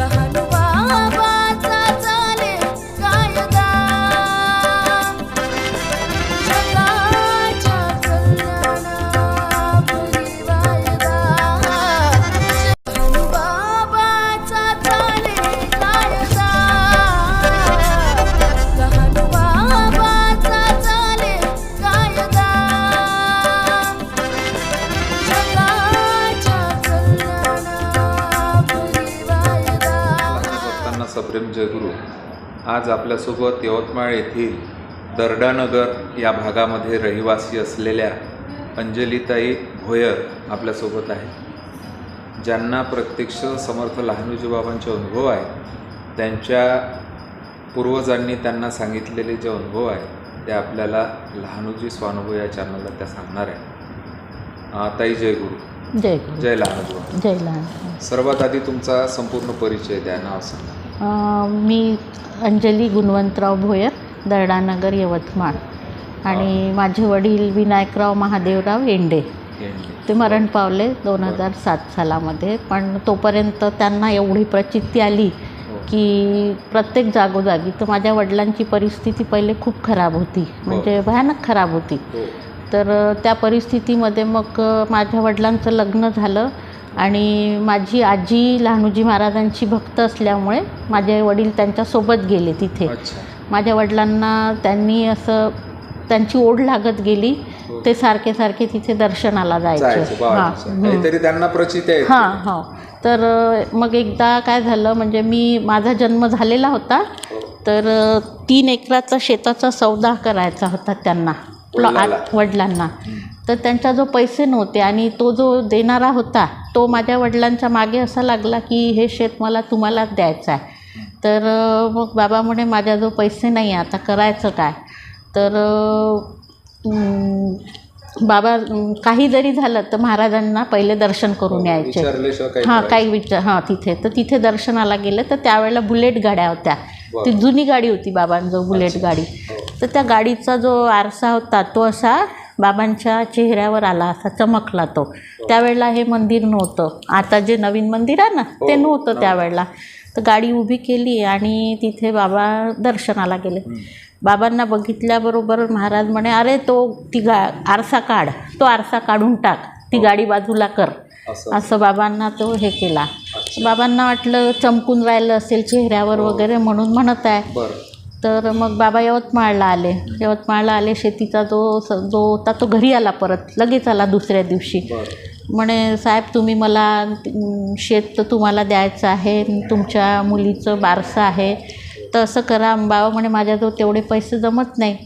लहान जयगुरु आज आपल्यासोबत यवतमाळ येथील दर्डानगर या भागामध्ये रहिवासी असलेल्या अंजलीताई भोयर आपल्यासोबत आहे ज्यांना प्रत्यक्ष समर्थ लहानूजी बाबांचे अनुभव आहे त्यांच्या पूर्वजांनी त्यांना सांगितलेले जे अनुभव आहे ते आपल्याला लहानूजी स्वानुभव या चॅनलला त्या सांगणार आहे ताई जयगुरु जय गुरु. जय लहानूजी. जय लहान सर्वात आधी तुमचा संपूर्ण परिचय द्या नाव सांगा. मी अंजली गुणवंतराव भोयर दर्डानगर यवतमाळ. आणि माझे वडील विनायकराव महादेवराव येंडे. यांनी. ते मरण पावले दोन हजार सात सालामध्ये. पण तोपर्यंत त्यांना एवढी प्रचिती आली हो. की प्रत्येक जागोजागी तर माझ्या वडिलांची परिस्थिती पहिले खूप खराब होती. म्हणजे भयानक खराब होती. हो. तर त्या परिस्थितीमध्ये मग माझ्या वडिलांचं लग्न झालं. आणि माझी आजी लहानूजी महाराजांची भक्त असल्यामुळे माझे वडील त्यांच्यासोबत गेले तिथे. माझ्या वडिलांना त्यांनी असं त्यांची ओढ लागत गेली हो. ते सारखे सारखे तिथे दर्शनाला जायचं. त्यांना प्रचिती आहे हां हो. तर मग एकदा काय झालं म्हणजे मी माझा जन्म झालेला होता. हो. तर तीन एकराचा शेताचा सौदा करायचा होता त्यांना प्लॉ-. वडिलांना. तर त्यांच्या जो पैसे नव्हते आणि तो जो देणारा होता तो माझ्या वडिलांच्या मागे असा लागला की हे शेत मला तुम्हालाच द्यायचं आहे. तर मग बाबा म्हणे माझ्याजवळ पैसे नाही आहे आता करायचं काय? तर बाबा काही जरी झालं तर महाराजांना पहिले दर्शन करून यायचे. विचारल्याशिवाय काही हां. काही विचार हां तिथे. तर तिथे दर्शनाला गेले तर त्यावेळेला बुलेट गाड्या होत्या. ती जुनी गाडी होती बाबांजवळ बुलेट गाडी. हो. तर त्या गाडीचा जो आरसा होता तो असा बाबांच्या चेहऱ्यावर आला असा चमकला तो. त्यावेळेला हे मंदिर नव्हतं. आता जे नवीन मंदिर आहे ना ते हो, नव्हतं त्यावेळेला. तर गाडी उभी केली आणि तिथे बाबा दर्शनाला गेले. बाबांना बघितल्याबरोबर महाराज म्हणे अरे तो ती गा आरसा काढ. तो आरसा काढून टाक. ती गाडी बाजूला कर. असं. बाबांना तो हे केला. बाबांना वाटलं चमकून राहिलं असेल चेहऱ्यावर वगैरे म्हणून म्हणत आहे. तर मग बाबा यवतमाळला आले. यवतमाळला आले शेतीचा जो स जो होता तो घरी आला परत. लगेच आला दुसऱ्या दिवशी. म्हणे साहेब तुम्ही मला शेत तर तुम्हाला द्यायचं आहे तुमच्या मुलीचं बारसं आहे तर असं करा बाबा म्हणे माझ्याजवळ तेवढे पैसे जमत नाही.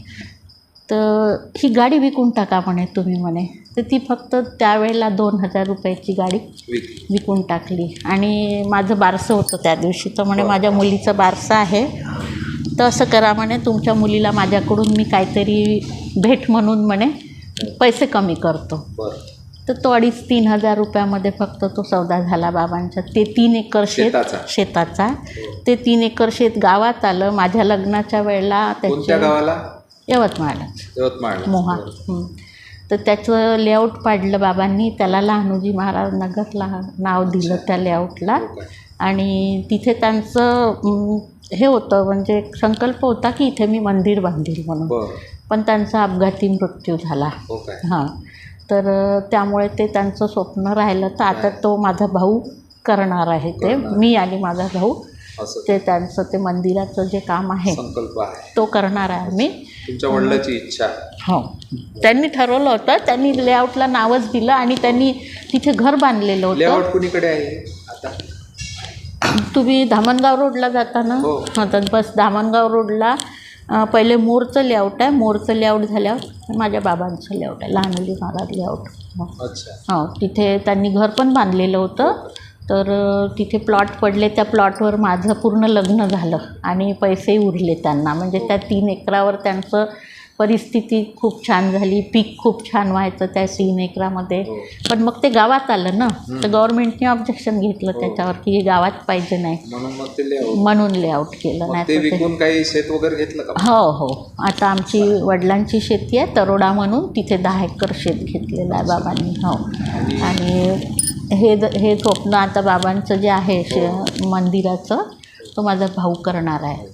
तर ही गाडी विकून टाका म्हणे तुम्ही म्हणे. तर ती फक्त त्यावेळेला दोन हजार रुपयाची गाडी विकी विकून टाकली. आणि माझं बारसं होतं त्या दिवशी. तर म्हणे माझ्या मुलीचं बारसं आहे तर असं करा म्हणे तुमच्या मुलीला माझ्याकडून मी काहीतरी भेट म्हणून म्हणे पैसे कमी करतो. तर तो अडीच तीन हजार रुपयामध्ये फक्त तो सौदा झाला बाबांचा. ते तीन एकर शेत शेताचा. शेताचा. ते तीन एकर शेत गावात आलं. माझ्या लग्नाच्या वेळेला कोणत्या त्याचे गावाला यवतमाळच यवतमाळ मोहा. तर त्याचं लेआउट पाडलं बाबांनी. त्याला लहानूजी महाराज नगरला नाव दिलं त्या लेआउटला आणि तिथे त्यांचं हे होतं म्हणजे संकल्प होता की इथे मी मंदिर बांधील म्हणून. पण त्यांचा अपघाती मृत्यू झाला. हो हां. तर त्यामुळे ते त्यांचं स्वप्न राहिलं. तर आता तो माझा भाऊ करणार आहे ते. मी आणि माझा भाऊ. ते त्यांचं ते मंदिराचं जे काम आहे संकल्प आहे. तो करणार आहे मी तुमच्या वडिलाची इच्छा हो. त्यांनी ठरवलं होतं. त्यांनी लेआउटला नावच दिलं आणि त्यांनी तिथे घर बांधलेलं होतं. लेआउट कुणीकडे आहे? आता. तुम्ही धामणगाव रोडला जाता ना हो. हां तर बस धामणगाव रोडला पहिले मोरचं लेआउट आहे. मोरचं लेआउट झाल्यावर माझ्या बाबांचं लेआउट आहे. लहानली महाराज लेआउट हो हो तिथे त्यांनी घर पण बांधलेलं होतं. तर तिथे प्लॉट पडले. त्या प्लॉटवर माझं पूर्ण लग्न झालं आणि पैसेही उरले त्यांना. म्हणजे त्या तीन एकरावर त्यांचं परिस्थिती खूप छान झाली पीक खूप छान व्हायचं त्या तीन एकरामध्ये हो. पण मग ते गावात आलं ना तर गव्हर्नमेंटने ऑब्जेक्शन घेतलं त्याच्यावर की हे गावात पाहिजे नाही. म्हणून लेआउट केलं नाही ते तर ते विकून काही शेत वगैरे घेतलं हो हो. आता आमची वडिलांची शेती आहे तरोडा म्हणून तिथे दहा एकर शेत घेतलेलं आहे बाबांनी हो. आणि हे हे स्वप्न आता बाबांचं जे आहे शे मंदिराचं तो माझा भाऊ करणार आहे.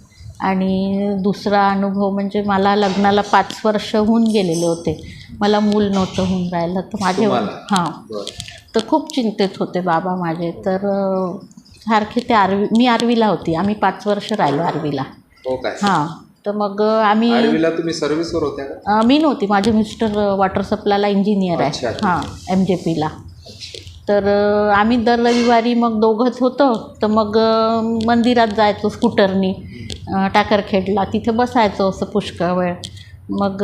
आणि दुसरा अनुभव म्हणजे मला लग्नाला पाच वर्ष होऊन गेलेले होते. मला मूल नव्हतं होऊन राहिलं तर माझे? हां. तर खूप चिंतेत होते बाबा माझे. तर सारखे ते आरवी मी आरवीला होती. आम्ही पाच वर्ष राहिलो आरवीला. हो हां. तर मग आम्ही आरवीला तुम्ही सर्व्हिसवर होत्या मी नव्हती. माझे मिस्टर वॉटर सप्लायला इंजिनियर आहे. हां एम जे पीला तर आम्ही दर रविवारी मग दोघंच होतो. तर मग मंदिरात जायचो स्कूटरनी. टाकरखेडला. तिथे बसायचो असं पुष्कळ वेळ मग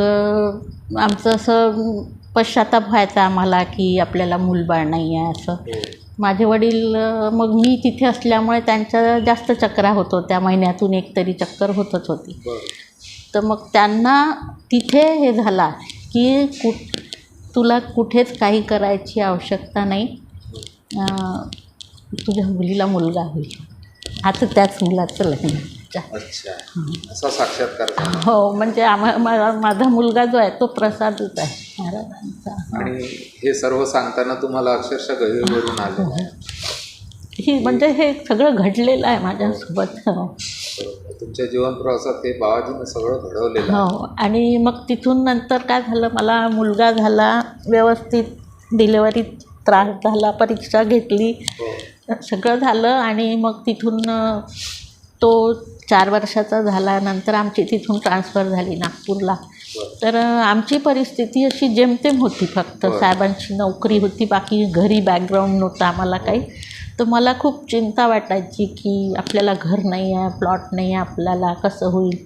आमचं असं पश्चाताप व्हायचा आम्हाला की आपल्याला मूलबाळ नाही आहे असं. हो. माझे वडील मग मी तिथे असल्यामुळे त्यांच्या जास्त चक्रा होत होत्या. महिन्यातून एक तरी चक्कर होतच होती. तर मग त्यांना तिथे हे झाला की कुठ तुला कुठेच काही करायची आवश्यकता नाही. तुझ्या मुलीला मुलगा होईल. आता त्याच मुलाचं लग्न अच्छा. असा साक्षात्कार झाला. हो म्हणजे आम्हा मा- माझा मुलगा जो आहे तो प्रसादच आहे महाराजांचा. आणि हे सर्व सांगताना तुम्हाला अक्षरशः गहिरीवरून आलं. ही म्हणजे हे सगळं घडलेलं आहे माझ्यासोबत. हो. बरोबर. तुमच्या जीवन प्रवासात हे बाबाजीनं सगळं घडवलेलं आहे. हो आणि मग तिथून नंतर काय झालं? मला मुलगा झाला व्यवस्थित डिलेवरीत त्रास झाला परीक्षा घेतली. हो. सगळं झालं आणि मग तिथून अ, तो चार वर्षाचा झाल्यानंतर आमची तिथून ट्रान्सफर झाली नागपूरला. तर आमची परिस्थिती अशी जेमतेम होती फक्त. साहेबांची नोकरी होती बाकी घरी बॅकग्राऊंड नव्हतं आम्हाला काही तर मला खूप चिंता वाटायची की आपल्याला घर नाही आहे प्लॉट नाही आहे आपल्याला कसं होईल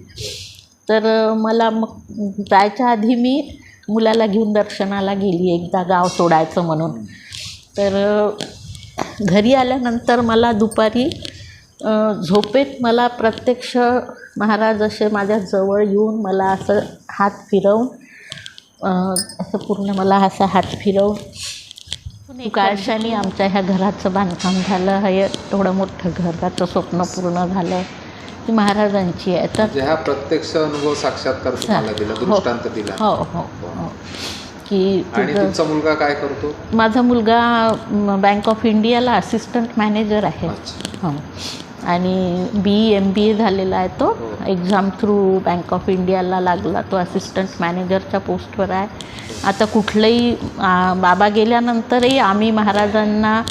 तर मला मग जायच्या आधी मी मुलाला घेऊन दर्शनाला गेली एकदा गाव सोडायचं म्हणून तर घरी आल्यानंतर मला दुपारी झोपेत मला प्रत्यक्ष महाराज असे माझ्या जवळ येऊन मला असं हात फिरवून अ, असं पूर्ण मला असा हात फिरवून काळशाने आमच्या ह्या घराचं बांधकाम झालं? हे एवढं मोठं घराचं स्वप्न पूर्ण झालं ती महाराजांची आहे. तर म्हणजे हा प्रत्यक्ष अनुभव साक्षात्कार दिला हो. दृष्टांत दिला. हो हो हो. की आणि तुझं तुमचा मुलगा काय करतो? माझा मुलगा बँक ऑफ इंडियाला असिस्टंट मॅनेजर आहे. हो. आणि बी एम बी ए झालेला आहे तो. हो. एक्झाम थ्रू बँक ऑफ इंडियाला लागला. तो असिस्टंट मॅनेजरच्या पोस्टवर आहे. आता कुठलंही बाबा गेल्यानंतरही आम्ही महाराजांना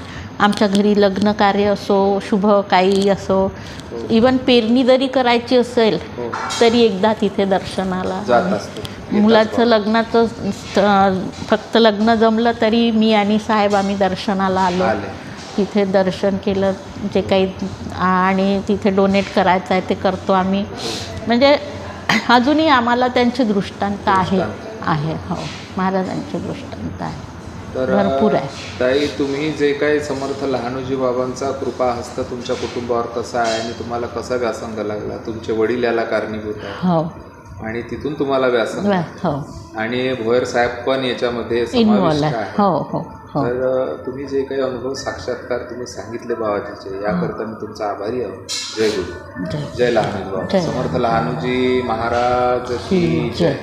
आमच्या घरी लग्न कार्य असो शुभ काही असो इवन पेरणी जरी करायची असेल हो. तरी एकदा तिथे दर्शनाला मुलाचं लग्नाचं फक्त लग्न जमलं तरी मी आणि साहेब आम्ही दर्शनाला आलो. आले. तिथे दर्शन केलं जे काही आणि तिथे डोनेट करायचं आहे ते करतो आम्ही. म्हणजे अजूनही आम्हाला त्यांचे दृष्टांत आहे. आहे हो. महाराजांचे दृष्टांत आहे. तर भरपूर आहे. ताई तुम्ही जे काही समर्थ लहानोजी बाबांचा कृपा हस्त तुमच्या कुटुंबावर कसा आहे आणि तुम्हाला कसा व्यासंग लागला? तुमचे वडील याला कारणीभूत आहे हो. आणि तिथून तुम्हाला व्यासंग हो. आणि भोयर साहेब पण याच्यामध्ये समाविष्ट आहे. हो हो. तर तुम्ही जे काही अनुभव साक्षात्कार तुम्ही सांगितले बाबाजीचे याकरता मी तुमचा आभारी आहोत जय गुरु. जय. लहानोजी बाबा. समर्थ लहानोजी महाराज. जय.